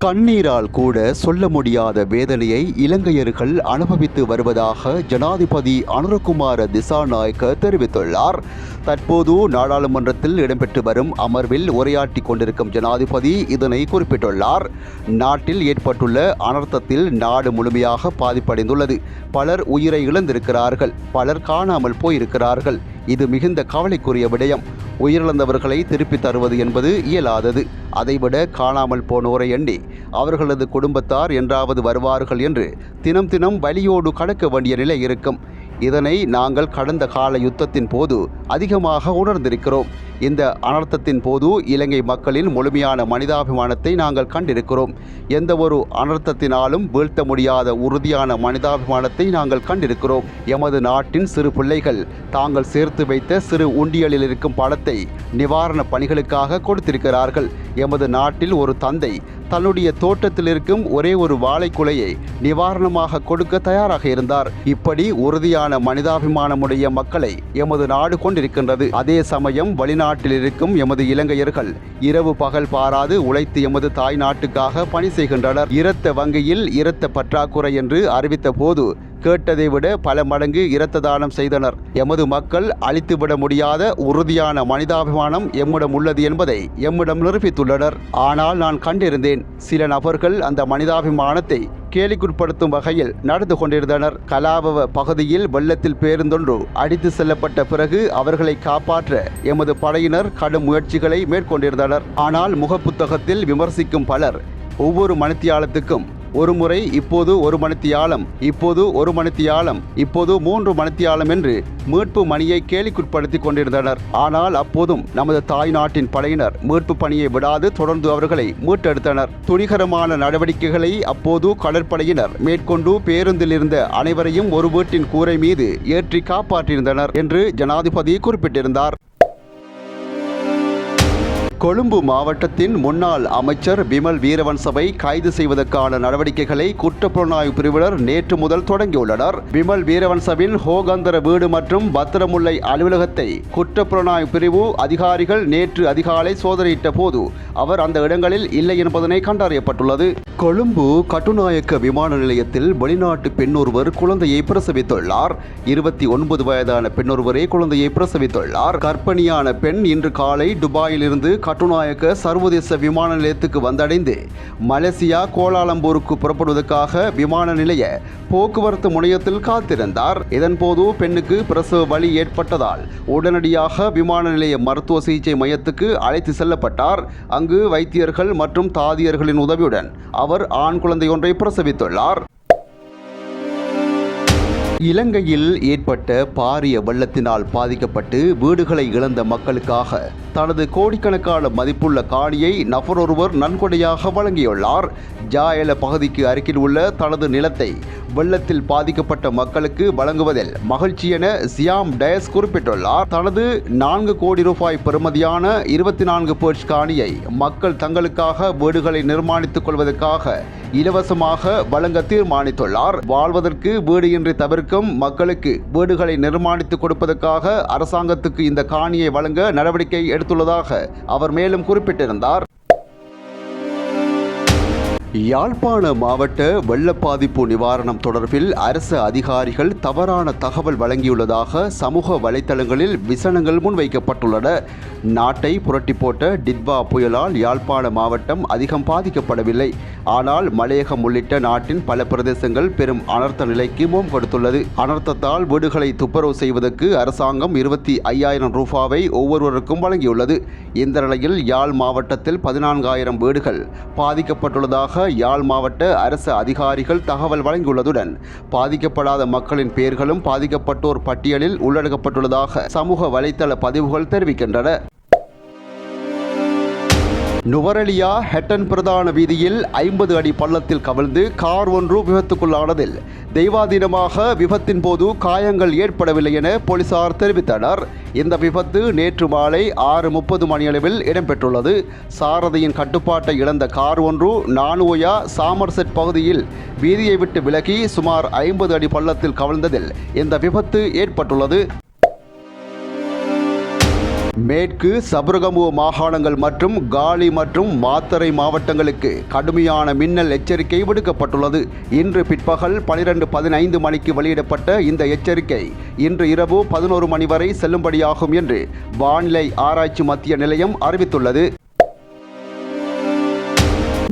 கண்ணீரால் கூட சொல்ல முடியாத வேதனையை இலங்கையர்கள் அனுபவித்து வருவதாக ஜனாதிபதி அனுரகுமார திசாநாயக்க தெரிவித்துள்ளார். தற்போது நாடாளுமன்றத்தில் இடம்பெற்று வரும் அமர்வில் உரையாற்றிக் கொண்டிருக்கும் ஜனாதிபதி இதனை குறிப்பிட்டுள்ளார். நாட்டில் ஏற்பட்டுள்ள அனர்த்தத்தில் நாடு முழுமையாக பாதிப்படைந்துள்ளது. பலர் உயிரை இழந்திருக்கிறார்கள் பலர் காணாமல் போயிருக்கிறார்கள். இது மிகுந்த கவலைக்குரிய விடயம். உயிரிழந்தவர்களை திருப்பித் தருவது என்பது இயலாதது. அதைவிட காணாமல் போனோரை எண்ணி அவர்களது குடும்பத்தார் என்றாவது வருவார்கள் என்று தினம் தினம் வலியோடு கடக்க வேண்டிய நிலை இருக்கும். இதனை நாங்கள் கடந்த கால யுத்தத்தின் போது அதிகமாக உணர்ந்திருக்கிறோம். இந்த அனர்த்தத்தின் போது இலங்கை மக்களின் முழுமையான மனிதாபிமானத்தை நாங்கள் கண்டிருக்கிறோம். எந்த ஒரு அனர்த்தத்தினாலும் வீழ்த்த முடியாத உறுதியான மனிதாபிமானத்தை நாங்கள் கண்டிருக்கிறோம். எமது நாட்டின் சிறு பிள்ளைகள் தாங்கள் சேர்த்து வைத்த சிறு உண்டியலில் இருக்கும் பணத்தை நிவாரண பணிகளுக்காக கொடுத்திருக்கிறார்கள். எமது நாட்டில் ஒரு தந்தை தன்னுடைய தோட்டத்தில் இருக்கும் ஒரே ஒரு வாழைக்குலையை நிவாரணமாக கொடுக்க தயாராக இருந்தார். இப்படி உறுதியான மனிதாபிமானமுடைய மக்களை எமது நாடு கொண்டிருக்கின்றது. அதே சமயம் வெளிநாட்டில் இருக்கும் எமது இலங்கையர்கள் இரவு பகல் பாராது உழைத்து எமது தாய் நாட்டுக்காக பணி செய்கின்றனர். இரத்த வங்கியில் இரத்த பற்றாக்குறை என்று அறிவித்த போது கேட்டதை விட பல மடங்கு இரத்த தானம் செய்தனர். எமது மக்கள் அழித்துவிட முடியாத உறுதியான மனிதாபிமானம் எம்மிடம் உள்ளது என்பதை எம்மிடம் நிரூபித்துள்ளனர். ஆனால் நான் கண்டிருந்தேன். சில நபர்கள் அந்த மனிதாபிமானத்தை கேலிக்குட்படுத்தும் வகையில் நடந்து கொண்டிருந்தனர். கலாபவ பகுதியில் வெள்ளத்தில் பேருந்தொன்று அடித்து செல்லப்பட்ட பிறகு அவர்களை காப்பாற்ற எமது படையினர் கடும் முயற்சிகளை மேற்கொண்டிருந்தனர். ஆனால் முகப்புத்தகத்தில் விமர்சிக்கும் பலர் ஒவ்வொரு மணித்தியாலத்துக்கும் ஒரு முறை இப்போது ஒரு மணித்தியாலம் இப்போது ஒரு மணித்தியாலம் இப்போது மூன்று மணித்தியாலம் என்று மீட்பு மணியை கேலிக்குட்படுத்தி கொண்டிருந்தனர். ஆனால் அப்போதும் நமது தாய் நாட்டின் படையினர் மீட்பு பணியை விடாது தொடர்ந்து அவர்களை மீட்டெடுத்தனர். துணிகரமான நடவடிக்கைகளை அப்போது கடற்படையினர் மேற்கொண்டு பேருந்தில் இருந்த அனைவரையும் ஒரு வீட்டின் கூரை மீது ஏற்றி காப்பாற்றியிருந்தனர் என்று ஜனாதிபதி குறிப்பிட்டிருந்தார். கொழும்பு மாவட்டத்தின் முன்னாள் அமைச்சர் விமல் வீரவன்சவை கைது செய்வதற்கான நடவடிக்கைகளை குற்றப்புலனாய்வு பிரிவினர் நேற்று முதல் தொடங்கியுள்ளனர். விமல் வீரவன்சவின் ஹோகந்தர வீடு மற்றும் பத்திரமுல்லை அலுவலகத்தை குற்றப்புலனாய்வு பிரிவு அதிகாரிகள் நேற்று அதிகாலை சோதனையிட்ட போது அவர் அந்த இடங்களில் இல்லை என்பதனை கண்டறியப்பட்டுள்ளது. கொழும்பு கட்டுநாயக்க விமான நிலையத்தில் வெளிநாட்டு பெண்ணொருவர் குழந்தையை பிரசவித்துள்ளார். இருபத்தி ஒன்பது வயதான பெண்ணொருவரே குழந்தையை பிரசவித்துள்ளார். கர்ப்பிணியான பெண் இன்று காலை துபாயிலிருந்து கட்டுநாயக்க சர்வதேச விமான நிலையத்துக்கு வந்தடைந்து மலேசியா கோலாலம்பூருக்கு புறப்படுவதற்காக விமான நிலைய போக்குவரத்து முனையத்தில் காத்திருந்தார். இதன்போது பெண்ணுக்கு பிரசவ வலி ஏற்பட்டதால் உடனடியாக விமான நிலைய மருத்துவ சிகிச்சை மையத்துக்கு அழைத்து செல்லப்பட்டார். அங்கு வைத்தியர்கள் மற்றும் தாதியர்களின் உதவியுடன் அவர் ஆண் குழந்தையொன்றை பிரசவித்துள்ளார். இலங்கையில் ஏற்பட்ட பாரிய வெள்ளத்தினால் பாதிக்கப்பட்டு வீடுகளை இழந்த மக்களுக்காக தனது கோடிக்கணக்கான மதிப்புள்ள காணியை நபரொருவர் நன்கொடையாக வழங்கியுள்ளார். ஜாயல பகுதிக்கு அருகில் உள்ள தனது நிலத்தை வெள்ளத்தில் பாதிக்கப்பட்ட மக்களுக்கு வழங்குவதில் மகிழ்ச்சி என சியாம் டயஸ் குறிப்பிட்டுள்ளார். தனது நான்கு கோடி ரூபாய் பெறுமதியான இருபத்தி நான்கு பேர்ச் காணியை மக்கள் தங்களுக்காக வீடுகளை நிர்மாணித்துக் கொள்வதற்காக இலவசமாக வழங்க தீர்மானித்துள்ளார். வாழ்வதற்கு வீடு இன்றி வரைக்கும் மக்களுக்கு வீடுகளை நிர்மாணித்துக் கொடுப்பதற்காக அரசாங்கத்துக்கு இந்த காணியை வழங்க நடவடிக்கை எடுத்துள்ளதாக அவர் மேலும் குறிப்பிட்டிருந்தார். யாழ்ப்பாண மாவட்ட வெள்ள பாதிப்பு நிவாரணம் தொடர்பில் அரசு அதிகாரிகள் தவறான தகவல் வழங்கியுள்ளதாக சமூக வலைத்தளங்களில் விசனங்கள் முன்வைக்கப்பட்டுள்ளன. நாட்டை புரட்டி போட்ட டிட்வா புயலால் யாழ்ப்பாண மாவட்டம் அதிகம் பாதிக்கப்படவில்லை. ஆனால் மலையகம் உள்ளிட்ட நாட்டின் பல பிரதேசங்கள் பெரும் அனர்த்த நிலைக்கு மோம் கொடுத்துள்ளது. அனர்த்தத்தால் வீடுகளை துப்புரவு செய்வதற்கு அரசாங்கம் இருபத்தி ஐயாயிரம் ரூபாவை ஒவ்வொருவருக்கும் வழங்கியுள்ளது. இந்த நிலையில் யாழ் மாவட்டத்தில் பதினான்காயிரம் வீடுகள் பாதிக்கப்பட்டுள்ளதாக யாழ் மாவட்ட அரசு அதிகாரிகள் தகவல் வழங்கியுள்ளதுடன் பாதிக்கப்படாத மக்களின் பெயர்களும் பாதிக்கப்பட்டோர் பட்டியலில் உள்ளடக்கப்பட்டுள்ளதாக சமூக வலைத்தள பதிவுகள் தெரிவிக்கின்றன. நுவரெலியா ஹெட்டன் பிரதான வீதியில் ஐம்பது அடி பள்ளத்தில் கவிழ்ந்து கார் ஒன்று விபத்துக்குள்ளானதில் தெய்வாதீனமாக விபத்தின் போது காயங்கள் ஏற்படவில்லை என போலீசார் தெரிவித்தனர். இந்த விபத்து நேற்று மாலை ஆறு முப்பது மணியளவில் இடம்பெற்றுள்ளது. சாரதியின் கட்டுப்பாட்டை இழந்த கார் ஒன்று நானுயா சாமர்செட் பகுதியில் வீதியை விட்டு விலகி சுமார் ஐம்பது அடி பள்ளத்தில் கவிழ்ந்ததில் இந்த விபத்து ஏற்பட்டுள்ளது. மேற்கு சபரகமு மாகாணங்கள் மற்றும் காலி மற்றும் மாத்தரை மாவட்டங்களுக்கு கடுமையான மின்னல் எச்சரிக்கை விடுக்கப்பட்டுள்ளது. இன்று பிற்பகல் பனிரெண்டு பதினைந்து மணிக்கு வெளியிடப்பட்ட இந்த எச்சரிக்கை இன்று இரவு பதினோரு மணி வரை செல்லும்படியாகும் என்று வானிலை ஆராய்ச்சி மத்திய நிலையம் அறிவித்துள்ளது.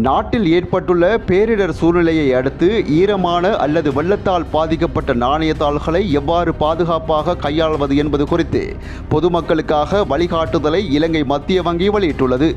நாட்டில் ஏற்பட்டுள்ள பேரிடர் சூழ்நிலையை அடுத்து ஈரமான அல்லது வெள்ளத்தால் பாதிக்கப்பட்ட நாணயத்தாள்களை எவ்வாறு பாதுகாப்பாக கையாள்வது என்பது குறித்து பொதுமக்களுக்காக வழிகாட்டுதலை இலங்கை மத்திய வங்கி வெளியிட்டுள்ளது.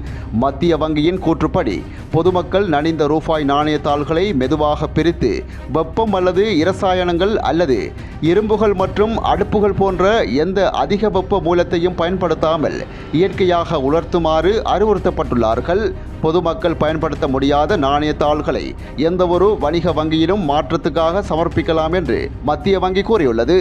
மத்திய வங்கியின் கூற்றுப்படி பொதுமக்கள் நனிந்த ரூபாய் நாணயத்தாள்களை மெதுவாக பிரித்து வெப்பம் அல்லது இரசாயனங்கள் அல்லது இரும்புகள் மற்றும் அடுப்புகள் போன்ற எந்த அதிக வெப்ப மூலத்தையும் பயன்படுத்தாமல் இயற்கையாக உலர்த்துமாறு அறிவுறுத்தப்பட்டுள்ளார்கள். பொதுமக்கள் பயன்படுத்த முடியாத நாணயத்தாள்களை எந்தவொரு வணிக வங்கியிலும் மாற்றத்துக்காக சமர்ப்பிக்கலாம் என்று மத்திய வங்கி கூறியுள்ளது.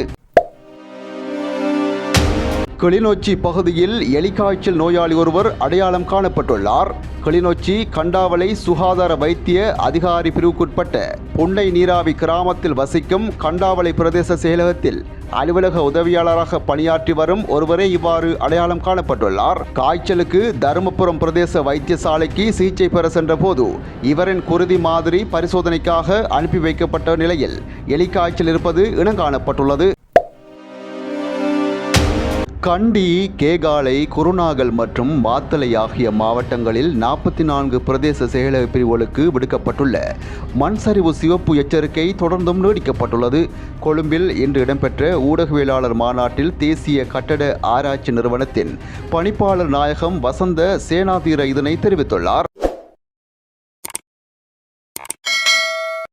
கிளிநொச்சி பகுதியில் எலிக்காய்ச்சல் நோயாளி ஒருவர் அடையாளம் காணப்பட்டுள்ளார். கிளிநொச்சி கண்டாவளை சுகாதார வைத்திய அதிகாரி பிரிவுக்குட்பட்ட பொன்னை நீராவி கிராமத்தில் வசிக்கும் கண்டாவளை பிரதேச செயலகத்தில் அலுவலக உதவியாளராக பணியாற்றி வரும் ஒருவரே இவ்வாறு அடையாளம் காணப்பட்டுள்ளார். காய்ச்சலுக்கு தருமபுரம் பிரதேச வைத்தியசாலைக்கு சிகிச்சை பெற சென்ற போது இவரின் குருதி மாதிரி பரிசோதனைக்காக அனுப்பி வைக்கப்பட்ட நிலையில் எலிக்காய்ச்சல் இருப்பது இனங்காணப்பட்டுள்ளது. கண்டி கேகாலை குருநாகல் மற்றும் மாத்தளை ஆகிய மாவட்டங்களில் நாற்பத்தி நான்கு பிரதேச செயலக பிரிவுகளுக்கு விடுக்கப்பட்டுள்ள மண் சரிவு சிவப்பு எச்சரிக்கை தொடர்ந்தும் நீடிக்கப்பட்டுள்ளது. கொழும்பில் இன்று இடம்பெற்ற ஊடகவியலாளர் மாநாட்டில் தேசிய கட்டட ஆராய்ச்சி நிறுவனத்தின் பணிப்பாளர் நாயகம் வசந்த சேனாதீர இதனை தெரிவித்துள்ளார்.